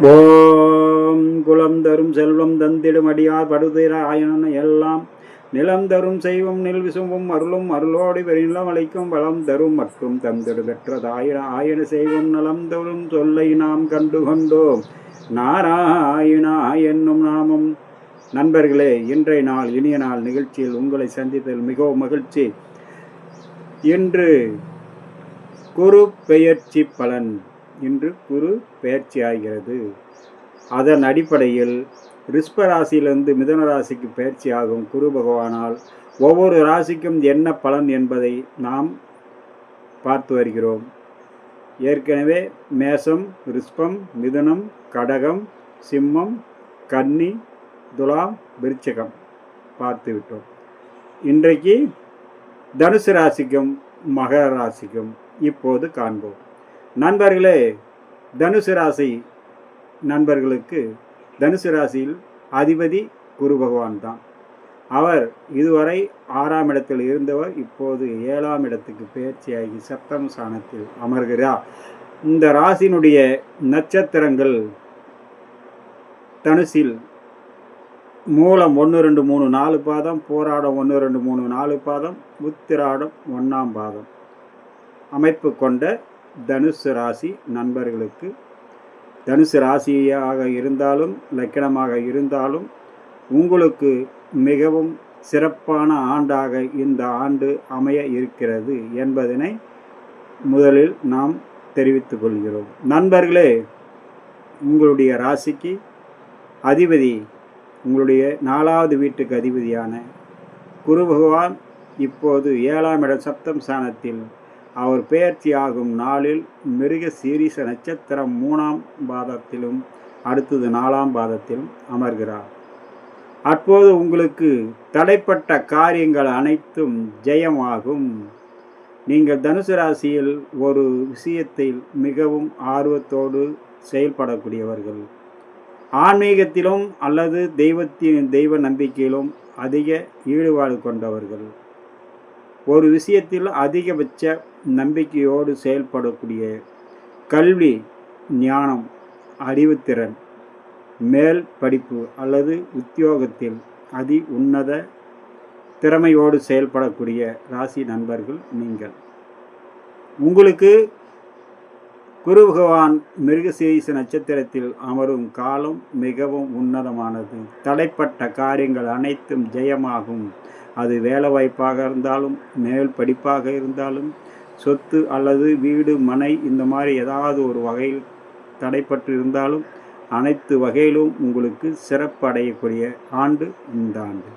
ஓம் குலம் தரும் செல்வம் தந்திடும் அடியார் படுதிர ஆயனன் எல்லாம் நிலம் தரும் செய்வம் நெல் விசும்பும் அருளும் அருளோடு பெருநிலம் அளிக்கும் வளம் தரும் மற்றும் தந்திடு பெற்றதாய ஆயன செய்வம் நலம் தரும் சொல்லை நாம் கண்டு கொண்டோம் நாராயணா என்னும் நாமம். நண்பர்களே இன்றைய நாள் இனிய நாள் நிகழ்ச்சியில் உங்களை சந்தித்ததில் மிகவும் மகிழ்ச்சி. இன்று குரு பெயர்ச்சி பலன். இன்று குரு பயிற்சியாகிறது. அதன் அடிப்படையில் ரிஷ்ப ராசியிலிருந்து மிதன ராசிக்கு பயிற்சியாகும் குரு பகவானால் ஒவ்வொரு ராசிக்கும் என்ன பலன் என்பதை நாம் பார்த்து வருகிறோம். ஏற்கனவே மேஷம் ரிஷ்பம் மிதுனம் கடகம் சிம்மம் கன்னி துலாம் விருச்சகம் பார்த்து விட்டோம். இன்றைக்கு தனுசு ராசிக்கும் மகர ராசிக்கும் இப்போது காண்போம். நண்பர்களே தனுசு ராசி நண்பர்களுக்கு தனுசு ராசியில் அதிபதி குரு பகவான் தான். அவர் இதுவரை ஆறாம் இடத்தில் இருந்தவர் இப்போது ஏழாம் இடத்துக்கு பயிற்சியாகி சப்தம் ஸ்தானத்தில் அமர்கிறார். இந்த ராசியினுடைய நட்சத்திரங்கள் தனுசில் மூலம் ஒன்று ரெண்டு மூணு நாலு பாதம் போராடம் ஒன்று ரெண்டு மூணு நாலு பாதம் உத்திராடம் ஒன்றாம் பாதம். அமைப்பு கொண்ட தனுசு ராசி நண்பர்களுக்கு. தனுசு ராசியாக இருந்தாலும் லக்கணமாக இருந்தாலும் உங்களுக்கு மிகவும் சிறப்பான ஆண்டாக இந்த ஆண்டு அமைய இருக்கிறது என்பதனை முதலில் நாம் தெரிவித்துக் கொள்கிறோம். நண்பர்களே உங்களுடைய ராசிக்கு அதிபதி உங்களுடைய நாலாவது வீட்டுக்கு அதிபதியான குரு பகவான் இப்போது ஏழாம் இட சப்தம் ஸ்தானத்தில் அவர் பெயர்ச்சி ஆகும் நாளில் மிருக சீரிச நட்சத்திரம் மூணாம் பாதத்திலும் அடுத்தது நாலாம் பாதத்திலும் அமர்கிறார். அப்போது உங்களுக்கு தடைப்பட்ட காரியங்கள் அனைத்தும் ஜெயமாகும். நீங்கள் தனுசு ராசியில் ஒரு விஷயத்தில் மிகவும் ஆர்வத்தோடு செயல்படக்கூடியவர்கள். ஆன்மீகத்திலும் அல்லது தெய்வத்தின் தெய்வ நம்பிக்கையிலும் அதிக ஈடுபாடு கொண்டவர்கள். ஒரு விஷயத்தில் அதிகபட்ச நம்பிக்கையோடு செயல்படக்கூடிய கல்வி ஞானம் அறிவுத்திறன் மேல் படிப்பு அல்லது உத்தியோகத்தில் அதி உன்னத திறமையோடு செயல்படக்கூடிய ராசி நண்பர்கள் நீங்கள். உங்களுக்கு குரு பகவான் மிருகசீரிச நட்சத்திரத்தில் அமரும் காலம் மிகவும் உன்னதமானது. தடைப்பட்ட காரியங்கள் அனைத்தும் ஜெயமாகும். அது வேலை வாய்ப்பாக இருந்தாலும் மேல் படிப்பாக இருந்தாலும் சொத்து அல்லது வீடு மனை இந்த மாதிரி ஏதாவது ஒரு வகையில் தடைப்பட்டு இருந்தாலும் அனைத்து வகையிலும் உங்களுக்கு சிறப்பு அடையக்கூடிய ஆண்டு இந்த ஆண்டு.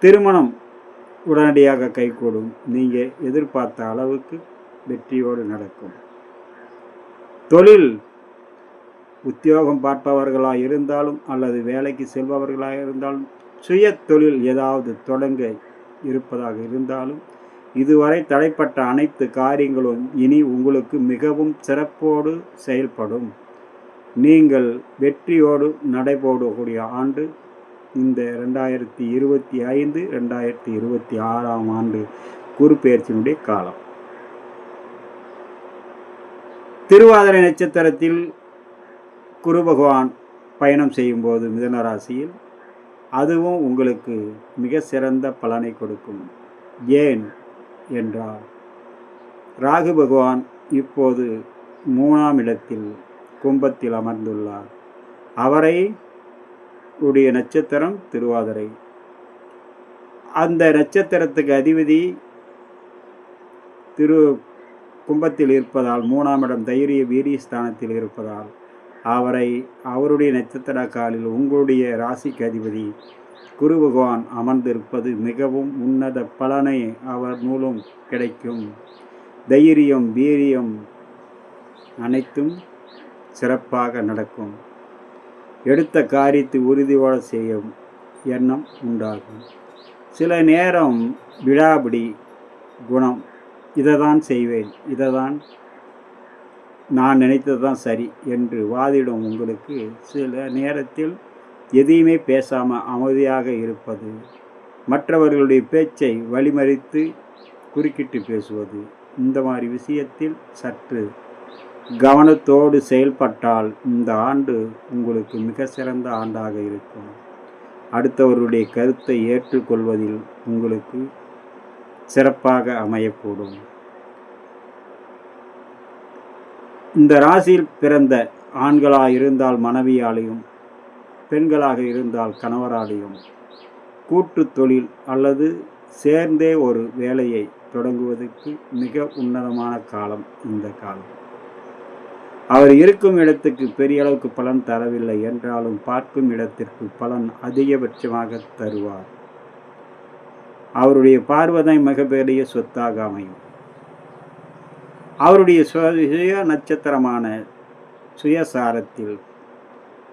திருமணம் உடனடியாக கைகூடும். நீங்கள் எதிர்பார்த்த அளவுக்கு வெற்றியோடு நடக்கும். தொழில் உத்தியோகம் பார்ப்பவர்களாக இருந்தாலும் அல்லது வேலைக்கு செல்பவர்களாக இருந்தாலும் சுய தொழில் ஏதாவது தொடங்க இருப்பதாக இருந்தாலும் இதுவரை தடைப்பட்ட அனைத்து காரியங்களும் இனி உங்களுக்கு மிகவும் சிறப்போடு செயல்படும். நீங்கள் வெற்றியோடு நடைபோடக்கூடிய ஆண்டு இந்த ரெண்டாயிரத்தி இருபத்தி ஐந்து ரெண்டாயிரத்தி இருபத்தி ஆறாம் ஆண்டு குறுப்பெயர்ச்சியினுடைய காலம். திருவாதிரை நட்சத்திரத்தில் குரு பகவான் பயணம் செய்யும்போது மிதன ராசியில் அதுவும் உங்களுக்கு மிக சிறந்த பலனை கொடுக்கும். ஏன் என்றால் ராகு பகவான் இப்போது மூணாம் இடத்தில் கும்பத்தில் அமர்ந்துள்ளார். அவரை உடைய நட்சத்திரம் திருவாதிரை. அந்த நட்சத்திரத்துக்கு அதிபதி திரு கும்பத்தில் இருப்பதால் மூணாம் இடம் தைரிய வீரிய ஸ்தானத்தில் இருப்பதால் அவரை அவருடைய நட்சத்திர காலில் உங்களுடைய ராசிக்கு அதிபதி குரு பகவான் அமர்ந்திருப்பது மிகவும் உன்னத பலனை அவர் மூலம் கிடைக்கும். தைரியம் வீரியம் அனைத்தும் சிறப்பாக நடக்கும். எடுத்த காரியத்தை உறுதியோடு செய்யும் எண்ணம் உண்டாகும். சில நேரம் விடாபிடி குணம். இதை தான் செய்வேன் இதை தான் நான் நினைத்தது தான் சரி என்று வாதிடும் உங்களுக்கு சில நேரத்தில் எதையுமே பேசாமல் அமைதியாக இருப்பது மற்றவர்களுடைய பேச்சை வழிமறித்து குறுக்கிட்டு பேசுவது இந்த மாதிரி விஷயத்தில் சற்று கவனத்தோடு செயல்பட்டால் இந்த ஆண்டு உங்களுக்கு மிக சிறந்த ஆண்டாக இருக்கும். அடுத்தவருடைய கருத்தை ஏற்றுக்கொள்வதில் உங்களுக்கு சிறப்பாக அமையக்கூடும். இந்த ராசியில் பிறந்த ஆண்களாக இருந்தால் மனைவியாலையும் பெண்களாக இருந்தால் கணவராலையும் கூட்டு தொழில் அல்லது சேர்ந்தே ஒரு வேலையை தொடங்குவதற்கு மிக உன்னதமான காலம் இந்த காலம். அவர் இருக்கும் இடத்துக்கு பெரிய அளவுக்கு பலன் தரவில்லை என்றாலும் பார்க்கும் இடத்திற்கு பலன் அதிகபட்சமாக தருவார். அவருடைய பார்வதை மிகப்பெரிய சொத்தாக அமையும். அவருடைய சுய நட்சத்திரமான சுயசாரத்தில்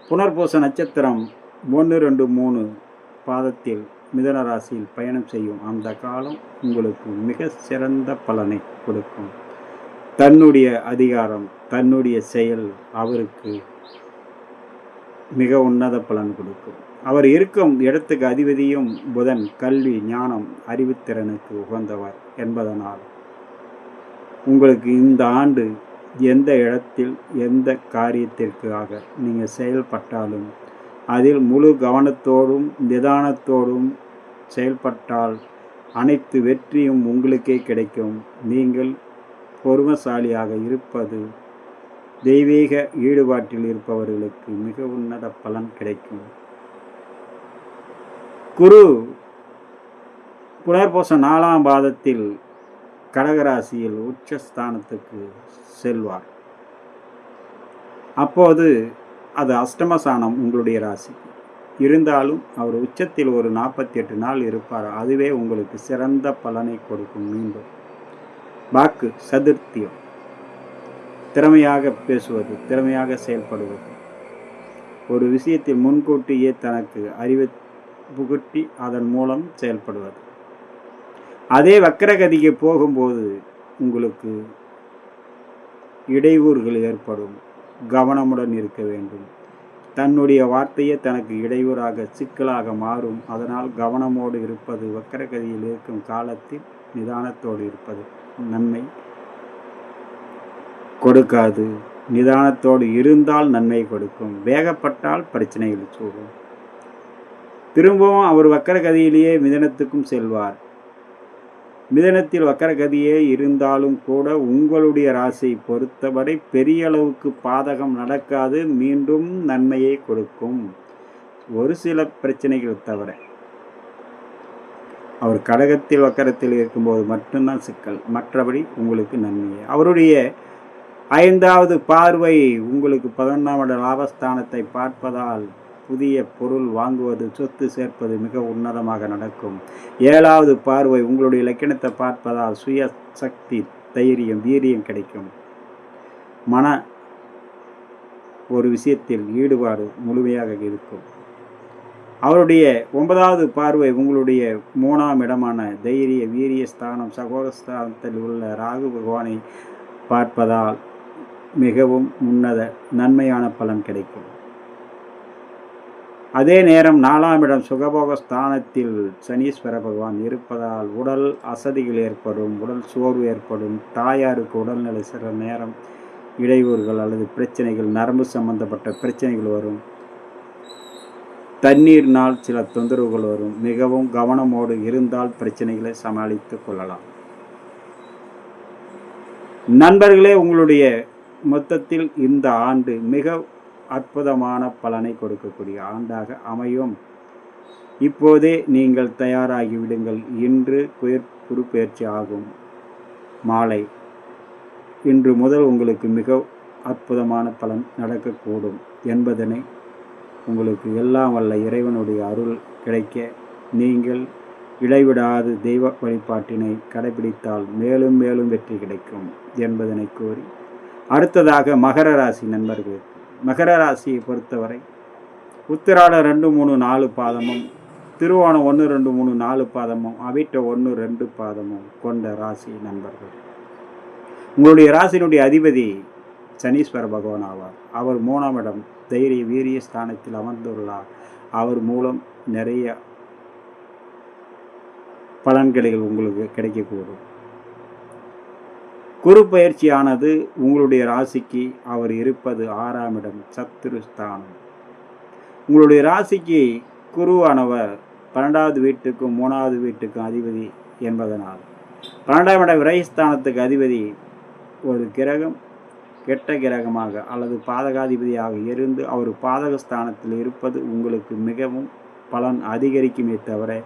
புனர்பூச நட்சத்திரம் ஒன்று ரெண்டு மூணு பாதத்தில் மிதன ராசியில் பயணம் செய்யும் அந்த காலம் உங்களுக்கு மிக சிறந்த பலனை கொடுக்கும். தன்னுடைய அதிகாரம் தன்னுடைய செயல் அவருக்கு மிக உன்னத பலன் கொடுக்கும். அவர் இருக்கும் இடத்துக்கு அதிபதியும் புதன் கல்வி ஞானம் அறிவுத்திறனுக்கு உகந்தவர் என்பதனால் உங்களுக்கு இந்த ஆண்டு எந்த இடத்தில் எந்த காரியத்திற்காக நீங்கள் செயல்பட்டாலும் அதில் முழு கவனத்தோடும் நிதானத்தோடும் செயல்பட்டால் அனைத்து வெற்றியும் உங்களுக்கே கிடைக்கும். நீங்கள் பொறுமசாலியாக இருப்பது தெய்வீக ஈடுபாட்டில் இருப்பவர்களுக்கு மிக உன்னத பலன் கிடைக்கும். குரு புனர்பூச நாலாம் பாதத்தில் கடகராசியில் உச்சஸ்தானத்துக்கு செல்வார். அப்போது அது அஷ்டமசானம் உங்களுடைய ராசி இருந்தாலும் அவர் உச்சத்தில் ஒரு நாற்பத்தி எட்டு நாள் இருப்பார். அதுவே உங்களுக்கு சிறந்த பலனை கொடுக்கும் மீண்டும். வாக்கு சதுர்த்தியம். திறமையாக பேசுவது திறமையாக செயல்படுவது. ஒரு விஷயத்தில் முன்கூட்டியே தனக்கு அறிவு புகுட்டி அதன் மூலம் செயல்படுவது. அதே வக்கரகதிக்கு போகும்போது உங்களுக்கு இடையூறுகள் ஏற்படும். கவனமுடன் இருக்க வேண்டும். தன்னுடைய வார்த்தையே தனக்கு இடையூறாக சிக்கலாக மாறும். அதனால் கவனமோடு இருப்பது வக்கரகதியில் இருக்கும் காலத்தில் நிதானத்தோடு இருப்பது நன்மை கொடுக்காது. நிதானத்தோடு இருந்தால் நன்மை கொடுக்கும். வேகப்பட்டால் பிரச்சனைகள் சூடும். திரும்பவும் அவர் வக்கரகதியிலேயே மிதனத்துக்கும் செல்வார். மிதனத்தில் வக்கரகதியே இருந்தாலும் கூட உங்களுடைய ராசியை பொறுத்தவரை பெரிய அளவுக்கு பாதகம் நடக்காது மீண்டும் நன்மையை கொடுக்கும். ஒரு சில பிரச்சனைகள் தவிர. அவர் கடகத்தில் வக்கரத்தில் இருக்கும்போது மட்டும்தான் சிக்கல். மற்றபடி உங்களுக்கு நன்மையே அவருடைய ஐந்தாவது பார்வை உங்களுக்கு பதினொன்றாம் இட லாபஸ்தானத்தை பார்ப்பதால் புதிய பொருள் வாங்குவது சொத்து சேர்ப்பது மிக உன்னதமாக நடக்கும். ஏழாவது பார்வை உங்களுடைய இலக்கணத்தை பார்ப்பதால் சுய சக்தி தைரியம் வீரியம் கிடைக்கும். மன ஒரு விஷயத்தில் ஈடுபாடு முழுமையாக இருக்கும். அவருடைய ஒன்பதாவது பார்வை உங்களுடைய மூணாம் இடமான தைரிய வீரிய ஸ்தானம் சகோதரஸ்தானத்தில் உள்ள ராகு பகவானை பார்ப்பதால் மிகவும் உன்னத நன்மையான பலன் கிடைக்கும். அதே நேரம் நாலாம் இடம் சுகபோக ஸ்தானத்தில் சனீஸ்வர பகவான் இருப்பதால் உடல் அசதிகள் ஏற்படும் உடல் சோர்வு ஏற்படும் தாயாருக்கு உடல்நிலை சில நேரம் இடையூறுகள் அல்லது பிரச்சனைகள் நரம்பு சம்பந்தப்பட்ட பிரச்சனைகள் வரும். தண்ணீர்னால் சில தொந்தரவுகள் வரும். மிகவும் கவனமோடு இருந்தால் பிரச்சனைகளை சமாளித்து கொள்ளலாம். நண்பர்களே உங்களுடைய மொத்தத்தில் இந்த ஆண்டு மிக அற்புதமான பலனை கொடுக்கக்கூடிய ஆண்டாக அமையும். இப்போதே நீங்கள் தயாராகிவிடுங்கள். இன்று குயர் குறுப்பெயர்ச்சி ஆகும். மாலை. இன்று முதல் உங்களுக்கு மிக அற்புதமான பலன் நடக்கக்கூடும் என்பதனை உங்களுக்கு எல்லாம் வல்ல இறைவனுடைய அருள் கிடைக்க நீங்கள் இடைவிடாது தெய்வ வழிபாட்டினை கடைபிடித்தால் மேலும் மேலும் வெற்றி கிடைக்கும் என்பதனை கூறி அடுத்ததாக மகர ராசி நண்பர்களுக்கு மகர ராசியை பொறுத்தவரை உத்திராட ரெண்டு மூணு நாலு பாதமும் திருவோணம் ஒன்று ரெண்டு மூணு நாலு பாதமும் அவிட்ட ஒன்று ரெண்டு பாதமும் கொண்ட ராசி நண்பர்கள். உங்களுடைய ராசியினுடைய அதிபதி சனீஸ்வர பகவான் ஆவார். அவர் மூணாம் இடம் தைரிய வீரிய ஸ்தானத்தில் அமர்ந்துள்ளார். அவர் மூலம் நிறைய பலன்களை உங்களுக்கு கிடைக்கக்கூடும். குரு பயிற்சியானது உங்களுடைய ராசிக்கு அவர் இருப்பது ஆறாம் இடம் சத்துருஸ்தானம் உங்களுடைய ராசிக்கு குருவானவர் பன்னெண்டாவது வீட்டுக்கும் மூணாவது வீட்டுக்கும் அதிபதி என்பதனால் பன்னெண்டாம் இட விரைஸ்தானத்துக்கு அதிபதி ஒரு கிரகம் கெட்ட கிரகமாக அல்லது பாதகாதிபதியாக இருந்து அவர் பாதகஸ்தானத்தில் இருப்பது உங்களுக்கு மிகவும் பலன் அதிகரிக்குமே தவிர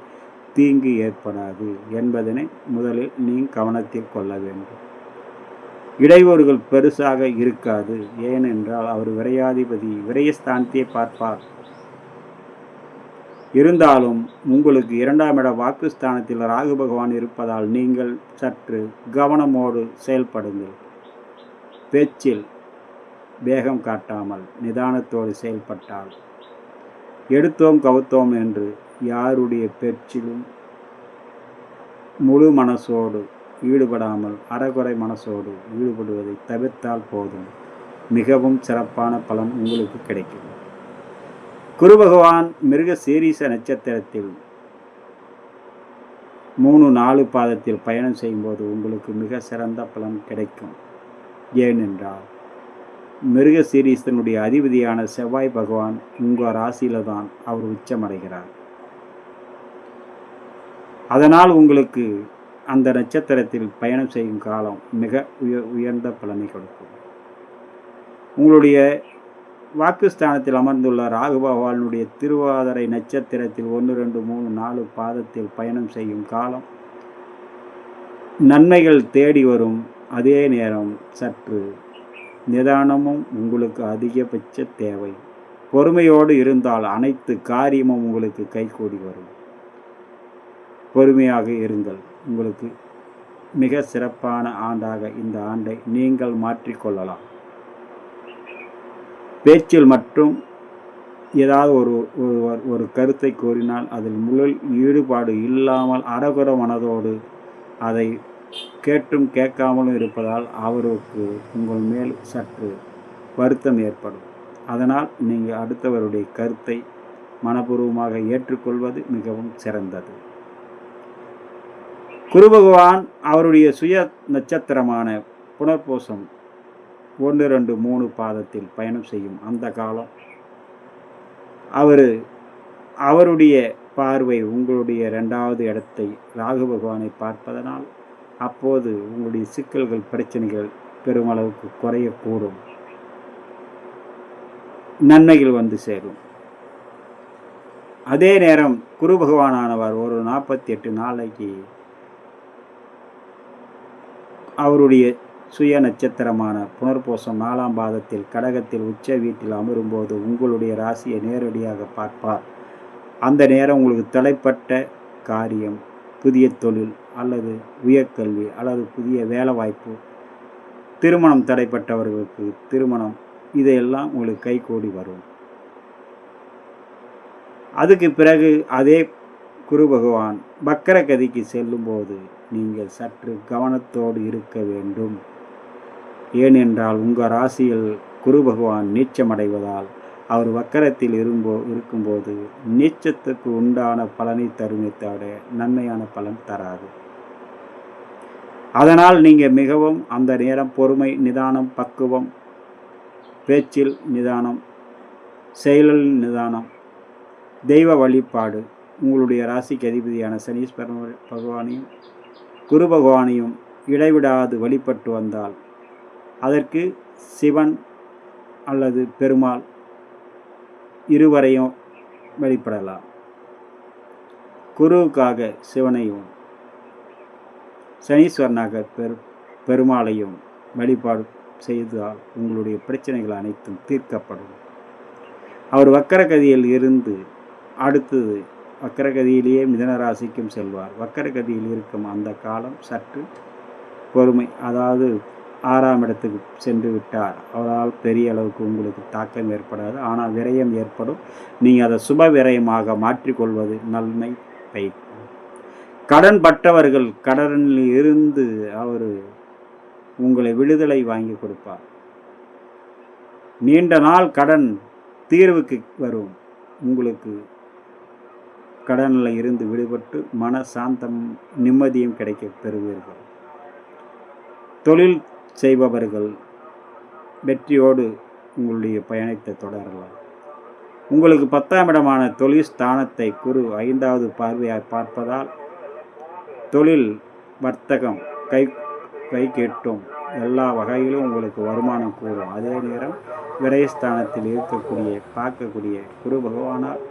தீங்கு ஏற்படாது என்பதனை முதலில் நீ கவனத்தில் கொள்ள வேண்டும். இடையூறுகள் பெருசாக இருக்காது. ஏனென்றால் அவர் விரையாதிபதி விரயஸ்தானத்தையே பார்ப்பார். இருந்தாலும் உங்களுக்கு இரண்டாம் இட வாக்குஸ்தானத்தில் ராகு பகவான் இருப்பதால் நீங்கள் சற்று கவனமோடு செயல்படுங்கள். பேச்சில் வேகம் காட்டாமல் நிதானத்தோடு செயல்பட்டால். எடுத்தோம் கவுத்தோம் என்று யாருடைய பேச்சிலும் முழு மனசோடு ஈடுபடாமல் அறகுறை மனசோடு ஈடுபடுவதை தவிர்த்தால் போதும். மிகவும் சிறப்பான பலன் உங்களுக்கு கிடைக்கும். குரு பகவான் மிருக சீரீச நட்சத்திரத்தில் மூணு நாலு பாதத்தில் பயணம் செய்யும்போது உங்களுக்கு மிக சிறந்த பலன் கிடைக்கும். ஏனென்றால் மிருக சீரீசனுடைய அதிபதியான செவ்வாய் பகவான் உங்கள் ராசியில தான் அவர் உச்சமடைகிறார். அதனால் உங்களுக்கு அந்த நட்சத்திரத்தில் பயணம் செய்யும் காலம் மிக உய உயர்ந்த பலனை கொடுக்கும். உங்களுடைய வாக்குஸ்தானத்தில் அமர்ந்துள்ள ராகு பகவானுடைய திருவாதிரை நட்சத்திரத்தில் ஒன்று ரெண்டு மூணு நாலு பாதத்தில் பயணம் செய்யும் காலம் நன்மைகள் தேடி வரும். அதே நேரம் சற்று நிதானமும் உங்களுக்கு அதிகபட்ச தேவை. பொறுமையோடு இருந்தால் அனைத்து காரியமும் உங்களுக்கு கைகூடி வரும். பொறுமையாக இருங்கள். உங்களுக்கு மிக சிறப்பான ஆண்டாக இந்த ஆண்டை நீங்கள் மாற்றிக்கொள்ளலாம் பேச்சில் மற்றும் ஏதாவது ஒரு ஒருவர் ஒரு கருத்தை கூறினால் அதில் முழு ஈடுபாடு இல்லாமல் அறகுற மனதோடு அதை கேட்டும் கேட்காமலும் இருப்பதால் அவருக்கு உங்கள் மேல் சற்று வருத்தம் ஏற்படும். அதனால் நீங்கள் அடுத்தவருடைய கருத்தை மனப்பூர்வமாக ஏற்றுக்கொள்வது மிகவும் சிறந்தது. குரு பகவான் அவருடைய சுய நட்சத்திரமான புனர்பூசம் ஒன்று ரெண்டு மூணு பாதத்தில் பயணம் செய்யும் அந்த காலம். அவர் அவருடைய பார்வை உங்களுடைய ரெண்டாவது இடத்தை ராகு பகவானை பார்ப்பதனால் அப்போது உங்களுடைய சிக்கல்கள் பிரச்சனைகள் பெருமளவுக்கு குறையக்கூடும். நன்மைகள் வந்து சேரும். அதே நேரம் குரு பகவானானவர் ஒரு நாற்பத்தி எட்டு நாளைக்கு அவருடைய சுய நட்சத்திரமான புனர்பூசம் நாலாம் பாதத்தில் கடகத்தில் உச்ச வீட்டில் அமரும்போது உங்களுடைய ராசியை நேரடியாக பார்ப்பார். அந்த நேரம் உங்களுக்கு தலைப்பட்ட காரியம் புதிய தொழில் அல்லது உயர்கல்வி அல்லது புதிய வேலைவாய்ப்பு திருமணம் தடைப்பட்டவர்களுக்கு திருமணம் இதையெல்லாம் உங்களுக்கு கைகூடி வரும். அதுக்கு பிறகு அதே குரு பகவான் பக்கர கதிக்கு செல்லும்போது நீங்கள் சற்று கவனத்தோடு இருக்க வேண்டும். ஏனென்றால் உங்கள் ராசியில் குரு பகவான் நீச்சமடைவதால் அவர் வக்கரத்தில் இரும்போ இருக்கும்போது நீச்சத்துக்கு உண்டான பலனை தருமே தவிர நன்மையான பலன் தராது. அதனால் நீங்கள் மிகவும் அந்த நேரம் பொறுமை நிதானம் பக்குவம் பேச்சில் நிதானம் செயலில் நிதானம் தெய்வ வழிபாடு உங்களுடைய ராசிக்கு அதிபதியான சனீஸ்வரன் பகவானையும் குரு பகவானையும் இடைவிடாது வழிபட்டு வந்தால் அதற்கு சிவன் அல்லது பெருமாள் இருவரையும் வழிபடலாம். குருவுக்காக சிவனையும் சனீஸ்வரனாக பெரு பெருமாளையும் வழிபாடு செய்தால் உங்களுடைய பிரச்சனைகள் அனைத்தும் தீர்க்கப்படும். அவர் வக்கரகதியில் இருந்து அடுத்தது வக்கரகதியிலேயே மிதனராசிக்கும் செல்வார். வக்கரகதியில் இருக்கும் அந்த காலம் சற்று பொறுமை. அதாவது ஆறாம் இடத்துக்கு சென்று விட்டார். அவரால் பெரிய அளவுக்கு உங்களுக்கு தாக்கம் ஏற்படாது. ஆனால் விரயம் ஏற்படும். நீங்கள் அதை சுப விரயமாக மாற்றிக்கொள்வது நன்மை பயக்கும் கடன் பட்டவர்கள் கடனில் இருந்து அவர் உங்களை விடுதலை வாங்கி கொடுப்பார். நீண்ட நாள் கடன் தீர்வுக்கு வரும். உங்களுக்கு கடனில் இருந்து விடுபட்டு மன சாந்தம் நிம்மதியும் கிடைக்க பெறுவீர்கள். தொழில் செய்பவர்கள் வெற்றியோடு உங்களுடைய பயணத்தை தொடரலாம். உங்களுக்கு பத்தாம் இடமான தொழில் ஸ்தானத்தை குரு ஐந்தாவது பார்வையாக பார்ப்பதால் தொழில் வர்த்தகம் கை கை கேட்டும் எல்லா வகையிலும் உங்களுக்கு வருமானம் கூடும். அதே நேரம் விரயஸ்தானத்தில் இருக்கக்கூடிய பார்க்கக்கூடிய குரு பகவானால்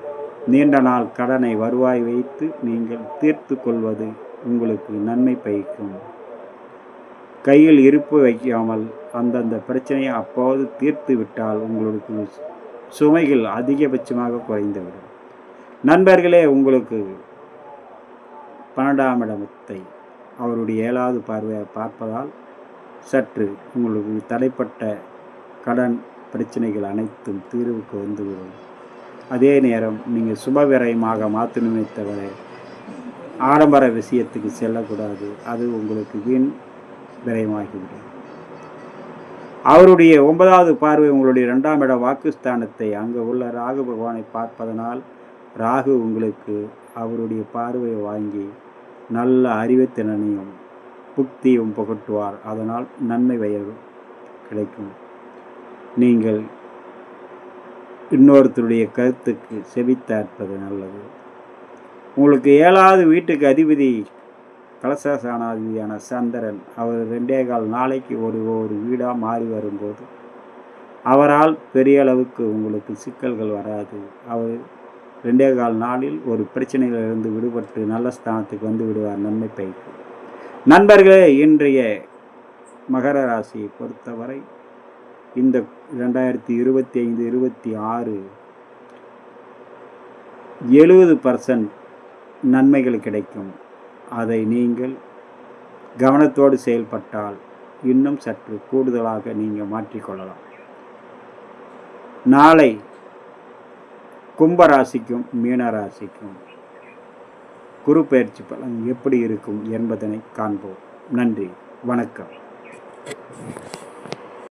நீண்ட நாள் கடனை வருவாய் வைத்து நீங்கள் தீர்த்து கொள்வது உங்களுக்கு நன்மை பயக்கும். கையில் இருப்பு வைக்காமல் அந்தந்த பிரச்சனையை அப்போது தீர்த்து விட்டால் உங்களுக்கு சுமைகள் அதிகபட்சமாக குறைந்துவிடும். நண்பர்களே உங்களுக்கு பன்னெண்டாம் இடத்தை அவருடைய ஏழாவது பார்வையை பார்ப்பதால் சற்று உங்களுக்கு தடைப்பட்ட கடன் பிரச்சனைகள் அனைத்தும் தீர்வுக்கு வந்துவிடும். அதே நேரம் நீங்கள் சுபவிரயமாக மாற்றணுமே தவிர ஆடம்பர விஷயத்துக்கு செல்லக்கூடாது. அது உங்களுக்கு வீண் விரயமாகிவிடும். அவருடைய ஒன்பதாவது பார்வை உங்களுடைய ரெண்டாம் இட வாக்குஸ்தானத்தை அங்கே உள்ள ராகு பகவானை பார்ப்பதனால் ராகு உங்களுக்கு அவருடைய பார்வையை வாங்கி நல்ல அறிவுத்திறனையும் புக்தியும் புகட்டுவார். அதனால் நன்மை வயது கிடைக்கும். நீங்கள் இன்னொருத்தருடைய கருத்துக்கு செவித்தாற்பது நல்லது. உங்களுக்கு ஏழாவது வீட்டுக்கு அதிபதி கலசாசானாதிபதியான சந்திரன் அவர் ரெண்டே கால் நாளைக்கு ஒரு ஒரு வீடாக மாறி வரும்போது அவரால் பெரிய அளவுக்கு உங்களுக்கு சிக்கல்கள் வராது. அவர் ரெண்டே கால் நாளில் ஒரு பிரச்சனையிலிருந்து விடுபட்டு நல்ல ஸ்தானத்துக்கு வந்து விடுவார் நன்மை பயக்கும். நண்பர்களே இன்றைய மகர ராசியை பொறுத்தவரை இந்த ரெண்டாயிரத்தி இருபத்தி ஐந்து இருபத்தி ஆறு எழுபது பர்சன்ட் நன்மைகள் கிடைக்கும். அதை நீங்கள் கவனத்தோடு செயல்பட்டால் இன்னும் சற்று கூடுதலாக நீங்கள் மாற்றிக்கொள்ளலாம். நாளை கும்பராசிக்கும் மீனராசிக்கும் குரு பயிற்சி பலன் எப்படி இருக்கும் என்பதனை காண்போம். நன்றி வணக்கம்.